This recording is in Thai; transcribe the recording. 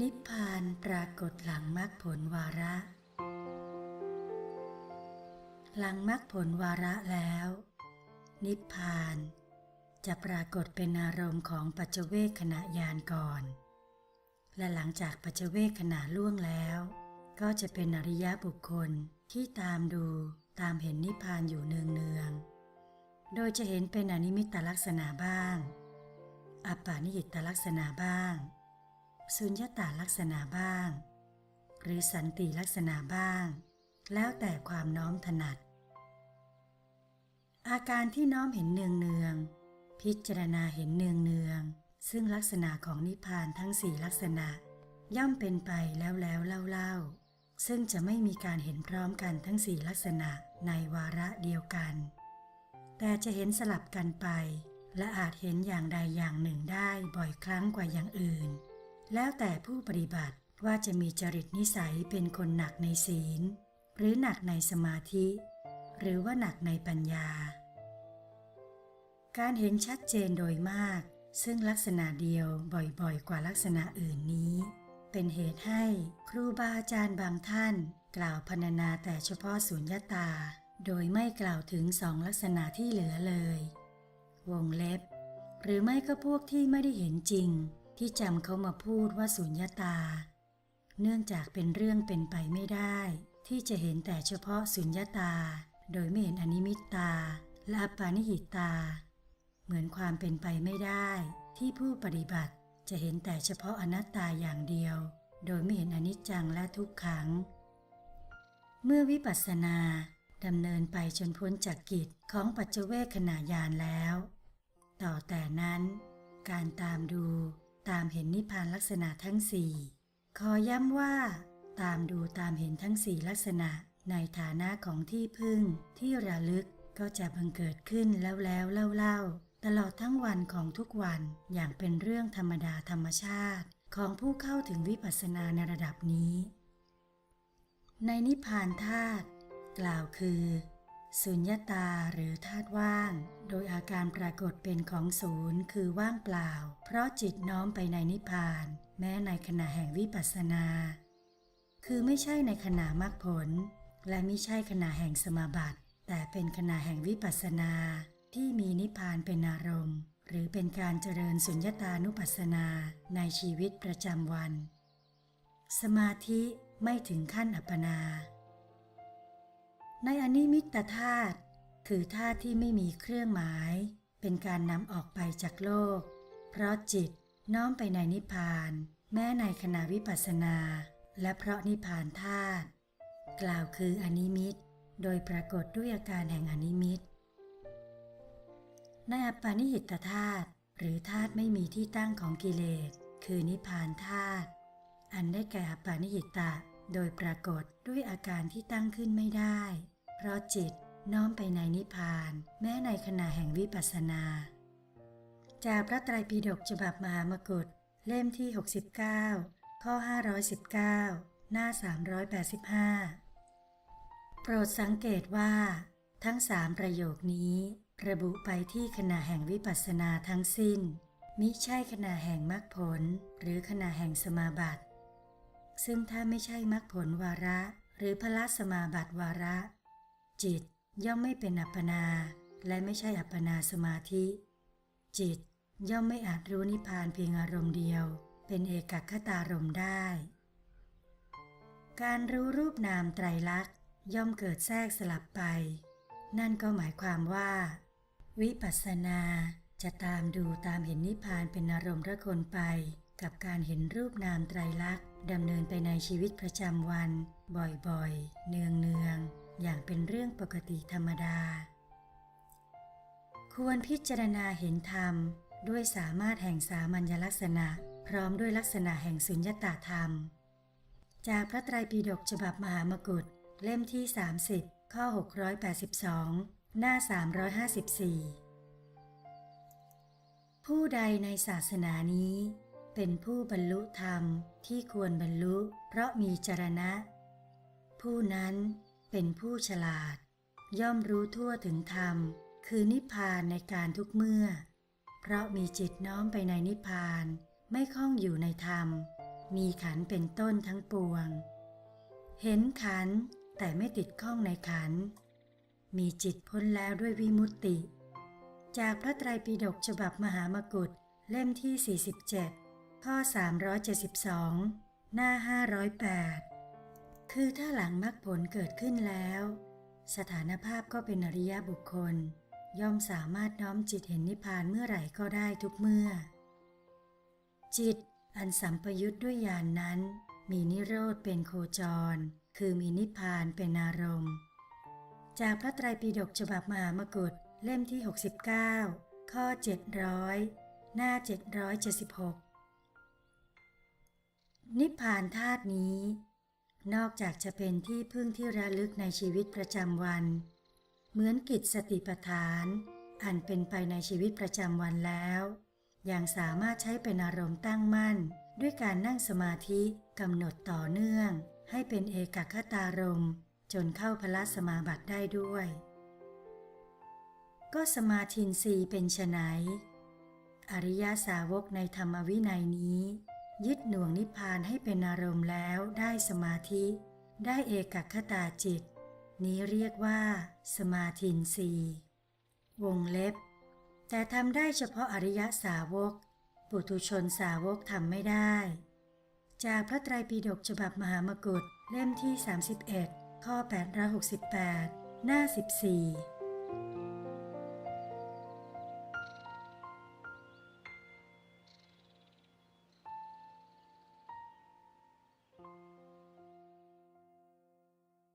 นิพพานปรากฏหลังมรรคผลวาระ หลังมรรคผลวาระแล้ว นิพพาน จะปรากฏเป็นอารมณ์ของปัจเจเวขณะยานก่อน และหลังจากปัจเจเวขณะล่วงแล้ว ก็จะเป็นอริยบุคคลที่ตามดูตามเห็นนิพพานอยู่เนืองเนืองๆโดยจะเห็นเป็นอนิมิตตลักษณะบ้าง อัปปานิหิตตลักษณะบ้าง สุญญตาลักษณะบ้าง หรือสันติลักษณะบ้าง แล้วแต่ความน้อมถนัด อาการที่น้อมเห็นเนืองเนืองๆพิจารณาเห็นเนืองเนืองๆซึ่งลักษณะของนิพพานทั้งสี่ลักษณะ ย่อมเป็นไปแล้วแล้วเล่าเล่าๆซึ่งจะไม่มีการเห็นพร้อมกันทั้งสี่ลักษณะในวาระเดียวกัน แต่จะเห็นสลับกันไป และอาจเห็นอย่างใดอย่างหนึ่งได้บ่อยครั้งกว่าอย่างอื่น แล้วแต่ผู้ปฏิบัติว่าจะมีจริตนิสัยเป็นคนหนักในศีล หรือหนักในสมาธิ หรือว่าหนักในปัญญา การเห็นชัดเจนโดยมาก ซึ่งลักษณะเดียวบ่อยๆ กว่าลักษณะอื่นนี้ เป็นเหตุให้ครูบาอาจารย์บางท่าน กล่าวพรรณนาแต่เฉพาะสุญญาตา โดยไม่กล่าวถึงสองลักษณะที่เหลือเลย วงเล็บ หรือไม่ก็พวกที่ไม่ได้เห็นจริง ที่จำเขามาพูดว่าสุญญาตา เนื่องจากเป็นเรื่องเป็นไปไม่ได้ ที่จะเห็นแต่เฉพาะสุญญาตา โดยไม่เห็นอนิมิตตา และอปานิหิตตา เหมือนความเป็นไปไม่ได้ ที่ผู้ปฏิบัติจะเห็นแต่เฉพาะอนัตตาอย่างเดียว โดยไม่เห็นอนิจจังและทุกขัง เมื่อวิปัสสนาดำเนินไปจนพ้นจากกิจของปัจเจเวคขณะยานแล้ว ต่อแต่นั้น การตามดู ตามเห็นนิพพานลักษณะทั้งสี่ขอย้ำว่า ตามดูตามเห็นทั้งสี่ลักษณะในฐานะของที่พึ่งที่ระลึกก็จะบังเกิดขึ้นแล้วแล้วเล่าเล่าๆตลอดทั้งวันของทุกวันอย่างเป็นเรื่องธรรมดาธรรมชาติ ของผู้เข้าถึงวิปัสสนาในระดับนี้ ในนิพพานธาตุกล่าวคือ สุญญตาหรือธาตุว่าง โดยอาการปรากฏเป็นของศูนย์คือว่างเปล่า เพราะจิตน้อมไปในนิพพาน แม้ในขณะแห่งวิปัสสนา คือไม่ใช่ในขณะมรรคผล และไม่ใช่ขณะแห่งสมาบัติ แต่เป็นขณะแห่งวิปัสสนา ที่มีนิพพานเป็นอารมณ์ หรือเป็นการเจริญสุญญตานุปัสสนาในชีวิตประจำวัน สมาธิไม่ถึงขั้นอัปปนา ในอนิมิตธาตุคือธาตุที่ไม่มีเครื่องหมาย เป็นการนำออกไปจากโลก เพราะจิตน้อมไปในนิพพาน แม้ในขณะวิปัสสนา และเพราะนิพพานธาตุกล่าวคืออนิมิต โดยปรากฏด้วยอาการแห่งอนิมิต ในอัปปานิหิตธาตุหรือธาตุไม่มีที่ตั้งของกิเลส คือนิพพานธาตุอันได้แก่อัปปานิหิตะโดยปรากฏด้วยอาการที่ตั้งขึ้นไม่ได้ เพราะจิตน้อมไปในนิพพาน แม้ในขณะแห่งวิปัสสนา จากพระไตรปิฎกฉบับมหามกุฏเล่มที่ 69 ข้อ 519 หน้า 385 โปรดสังเกตว่า ทั้งสามประโยคนี้ ระบุไปที่ขณะแห่งวิปัสสนาทั้งสิ้น มิใช่ขณะแห่งมรรคผล หรือขณะแห่งสมาบัติ ซึ่งถ้าไม่ใช่มรรคผลวาระ หรือพละสมาบัติวาระ จิตย่อมไม่เป็นอัปปนา และไม่ใช่อัปปนาสมาธิ จิตย่อมไม่อาจรู้นิพพานเพียงอารมณ์เดียว เป็นเอกคตารมได้ การรู้รูปนามไตรลักษณ์ย่อมเกิดแทรกสลับไป นั่นก็หมายความว่า วิปัสสนาจะตามดูตามเห็นนิพพานเป็นอารมณ์ระคนไป กับการเห็นรูปนามไตรลักษณ์ดำเนินไปในชีวิตประจำวัน บ่อยๆ เนืองๆ อย่างเป็นเรื่องปกติธรรมดา ควรพิจารณาเห็นธรรมด้วยสามารถแห่งสามัญลักษณะ พร้อมด้วยลักษณะแห่งสุญญตาธรรม จากพระไตรปิฎกฉบับมหามกุฏเล่มที่ 30 ข้อ 682 หน้า 354 ผู้ใดในศาสนานี้ เป็นผู้บรรลุธรรมที่ควรบรรลุ เพราะมีจรณะ ผู้นั้น เป็นผู้ฉลาด ย่อมรู้ทั่วถึงธรรม คือนิพพานในการทุกเมื่อ เพราะมีจิตน้อมไปในนิพพานไม่คล้องอยู่ในธรรม มีขันเป็นต้นทั้งปวง เห็นขันแต่ไม่ติดข้องในขัน มีจิตพ้นแล้วด้วยวิมุตติ จากพระไตรปิฎกฉบับมหามกุฏเล่มที่ 47 ข้อ 372 หน้า 508 คือถ้าหลังมรรคผลเกิดขึ้นแล้ว สถานภาพก็เป็นอริยบุคคล ย่อมสามารถน้อมจิตเห็นนิพพานเมื่อไหร่ก็ได้ทุกเมื่อ จิตอันสัมปยุทธ์ด้วยญาณนนั้น มีนิโรธเป็นโคจร คือมีนิพพานเป็นอารมณ์ จากพระไตรปิฎกฉบับมหามกุฏเล่มที่ 69 ข้อ 700 หน้า 776 นิพพานธาตุนี้ นอกจากจะเป็นที่พึ่งที่ระลึกในชีวิตประจำวัน เหมือนกิจสติปัฏฐาน อันเป็นไปในชีวิตประจำวันแล้ว ยังสามารถใช้เป็นอารมณ์ตั้งมั่น ด้วยการนั่งสมาธิกำหนดต่อเนื่อง ให้เป็นเอกคตารมจนเข้าพละสมาบัติได้ด้วย ก็สมาธินรีเป็นไฉนอริยสาวกในธรรมวินัยนี้ ยึดหน่วงนิพพานให้เป็นอารมณ์แล้วได้สมาธิ ได้เอกคตาจิต นี้เรียกว่า สมาธินรีวงเล็บ แต่ทำได้เฉพาะอริยสาวก ปุถุชนสาวกทำไม่ได้ จากพระไตรปิฎกฉบับมหามกุฏเล่มที่ 31 ข้อ 868 หน้า 14